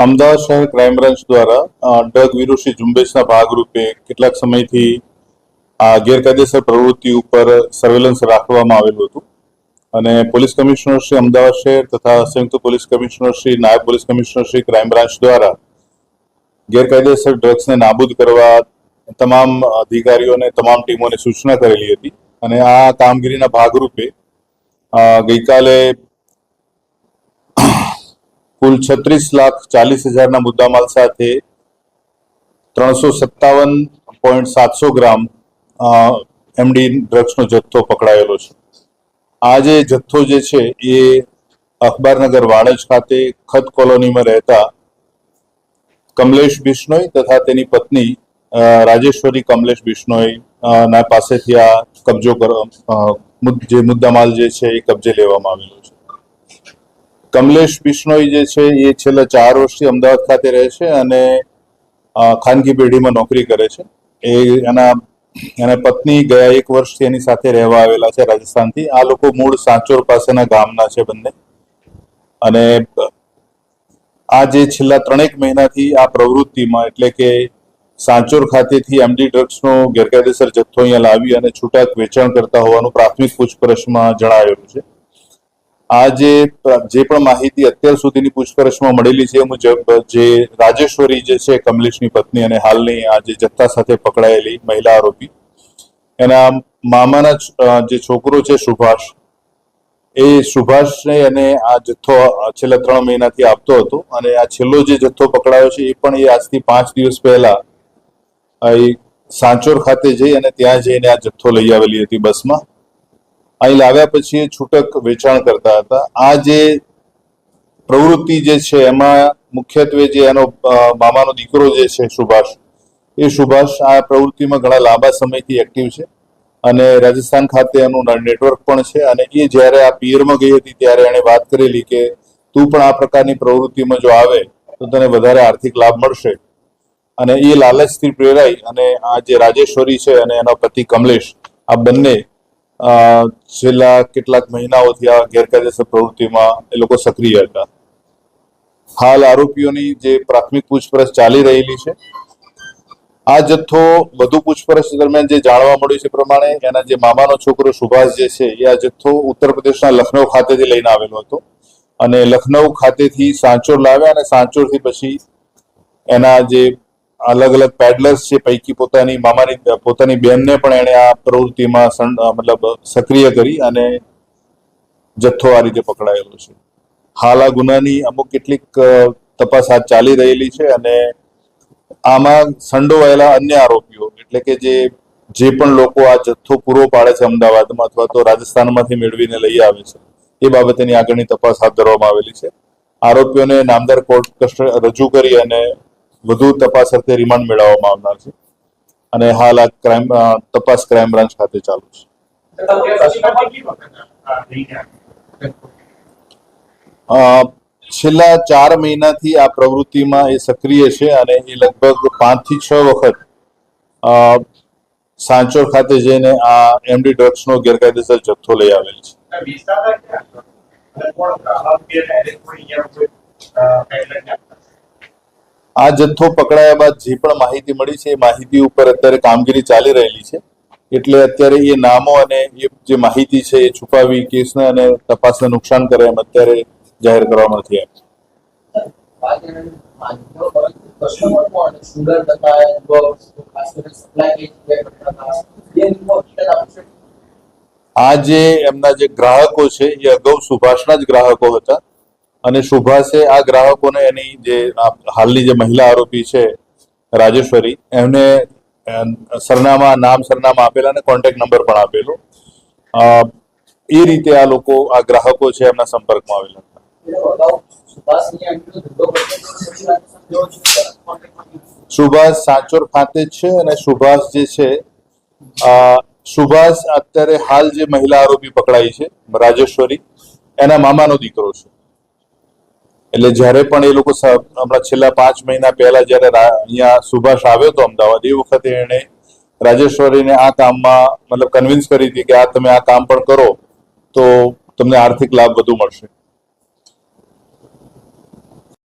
અમદાવાદ શહેર crime branch દ્વારા drug વિરોધી ઝુંબેશના ભાગરૂપે કેટલાક સમયથી ગેરકાયદેસર પ્રવૃત્તિ ઉપર સર્વેલન્સ રાખવામાં આવેલું હતું. અને પોલીસ કમિશનર શ્રી અમદાવાદ શહેર તથા સંયુક્ત પોલીસ કમિશનર શ્રી નાયબ police commissioner Shri crime branch દ્વારા ગેરકાયદેસર ડ્રગ્સને નાબૂદ કરવા તમામ અધિકારીઓને, તમામ ટીમોને સૂચના કરેલી હતી. અને આ કામગીરીના ભાગરૂપે ગઈકાલે કુલ છત્રીસ લાખ ચાલીસ હજારના મુદ્દામાલ સાથે ત્રણસો સત્તાવન પોઈન્ટ સાતસો ગ્રામ એમડી ડ્રગ્સનો જથ્થો પકડાયેલો છે. આ જે જથ્થો જે છે એ અખબારનગર વાડજ ખાતે ખત કોલોનીમાં રહેતા કમલેશ બિશ્નોઈ તથા તેની પત્ની રાજેશ્વરી કમલેશ બિશ્નોઈ ના પાસેથી આ કબજો જે મુદ્દામાલ જે છે એ કબજે લેવામાં આવેલો છે. કમલેશ બિશ્નોઈ જે છે, એ છેલ્લા ચાર વર્ષથી અમદાવાદ ખાતે રહે છે અને ખાનગી પેઢીમાં નોકરી કરે છે. એ એના એના પત્ની ગયા એક વર્ષથી એની સાથે રહેવા આવેલા છે રાજસ્થાનથી. આ લોકો મૂળ સાંચોર પાસેના ગામના છે બંને. અને, આ જે છેલ્લા ત્રણેક મહિનાથી આ પ્રવૃત્તિમાં, એટલે કે સાંચોર ખાતેથી એમડી ડ્રગ્સનો ગેરકાયદેસર જથ્થો અહીંયા લાવી અને છૂટક વેચાણ કરતા હોવાનું પ્રાથમિક પૂછપરછમાં જણાવેલું છે. આ જે જે પણ માહિતી અત્યાર સુધીની પૂછપરછમાં મળેલી છે, એ મુજબ જે રાજેશ્વરી જે છે, કમલેશની પત્ની અને હાલની આ જે જથ્થા સાથે પકડાયેલી મહિલા આરોપી, એના મામાના જે છોકરો છે, સુભાષ, એ સુભાષને અને આ જથ્થો છેલ્લા ત્રણ મહિનાથી આપતો હતો અને આ છેલ્લો જે જથ્થો પકડાયો છે, એ પણ એ આજથી પાંચ દિવસ પહેલા એ સાંચોર ખાતે જઈ અને ત્યાં જઈને આ જથ્થો લઈ આવેલી હતી બસમાં. અહીં લાવ્યા પછી છૂટક વેચાણ કરતા હતા. આ જે પ્રવૃત્તિ જે છે, એમાં મુખ્યત્વે જે એનો મામાનો દીકરો જે છે, સુભાષ, એ સુભાષ આ પ્રવૃત્તિમાં ઘણા લાંબા સમયથી એક્ટિવ છે અને રાજસ્થાન ખાતે એનું નેટવર્ક પણ છે અને એ જ્યારે આ પિયરમાં ગઈ હતી ત્યારે એણે વાત કરેલી કે તું પણ આ પ્રકારની પ્રવૃત્તિમાં જો આવે તો તને વધારે આર્થિક લાભ મળશે. અને એ લાલચથી પ્રેરાઈ અને આ જે રાજેશ્વરી છે અને એનો પતિ કમલેશ, આ બંને છેલ્લા કેટલાક મહિનાઓથી આ ગેરકાયદેસર પ્રવૃત્તિમાં એ લોકો સક્રિય હતા. હાલ આરોપીઓની જે પ્રાથમિક પૂછપરછ ચાલી રહેલી છે. આ જથ્થો વધુ પૂછપરછ દરમિયાન જે જાણવા મળ્યું છે પ્રમાણે એના જે મામાનો છોકરો સુભાષ જે છે, એ આ જથ્થો ઉત્તર પ્રદેશના લખનઉ ખાતેથી લઈને આવેલો હતો. અને લખનઉ ખાતેથી સાંચોર લાવ્યા અને સાંચોરથી પછી એના જે અલગ અલગ પેડલર્સ છે પૈકી પોતાની મામાની, પોતાની બેનને પણ એણે આ પ્રવૃત્તિમાં મતલબ, સક્રિય કરી અને જથ્થો આ રીતે પકડાયેલો છે. હાલ આ ગુનાની અમુક કેટલીક તપાસ હાથ ચાલી રહેલી છે અને આમાં સંડોવાયેલા અન્ય આરોપીઓ, એટલે કે જે જે પણ લોકો આ જથ્થો પૂરો પાડે છે અમદાવાદમાં અથવા તો રાજસ્થાનમાંથી મેળવીને લઈ આવે છે, એ બાબતેની આગળની તપાસ હાથ ધરવામાં આવેલી છે. આરોપીઓને નામદાર કોર્ટ રજૂ કરી અને વધુ તપાસ અર્થે રિમાન્ડ મેળવવામાં આવનાર છે. અને હાલ આ ક્રાઇમ તપાસ ક્રાઇમ બ્રાન્ચ ખાતે ચાલુ છે. છેલ્લા ચાર મહિનાથી આ પ્રવૃત્તિમાં એ સક્રિય છે અને એ લગભગ પાંચથી છ વખત સાંચોર ખાતે જઈને આ એમડી ડ્રગ્સનો ગેરકાયદેસર જથ્થો લઈ આવેલ છે. આ જથ્થો પકડાયા બાદ જે પણ માહિતી મળી છે, એ માહિતી ઉપર અત્યારે કામગીરી ચાલી રહેલી છે. એટલે અત્યારે એ નામો અને એ જે માહિતી છે, એ છુપાવી કેસને અને તપાસને નુકસાન કરે એમ અત્યારે જાહેર કરવામાં નથી આપશે આ જે એમના જે ગ્રાહકો છે, એ અગાઉ સુભાષના જ ગ્રાહકો હતા. અને સુભાષે આ ગ્રાહકોને એની જે હાલની જે મહિલા આરોપી છે, રાજેશ્વરી, એમને સરનામા, નામ સરનામા આપેલા અને કોન્ટેક્ટ નંબર પણ આપેલો એ રીતે આ લોકો, આ ગ્રાહકો છે એમના સંપર્કમાં આવેલા. સુભાષ સાંચોર ખાતે છે અને સુભાષ જે છે સુભાષ અત્યારે હાલ જે મહિલા આરોપી પકડાઈ છે, રાજેશ્વરી, એના મામાનો દીકરો છે એટલે જ્યારે પણ એ લોકો હમણાં છેલ્લા પાંચ મહિના પહેલા જ્યારે અહીંયા સુભાષ આવ્યો હતો અમદાવાદ, એ વખતે એણે રાજેશ્વરીને આ કામમાં મતલબ કન્વિન્સ કરી હતી કે આ તમે આ કામ પણ કરો તો તમને આર્થિક લાભ વધુ મળશે.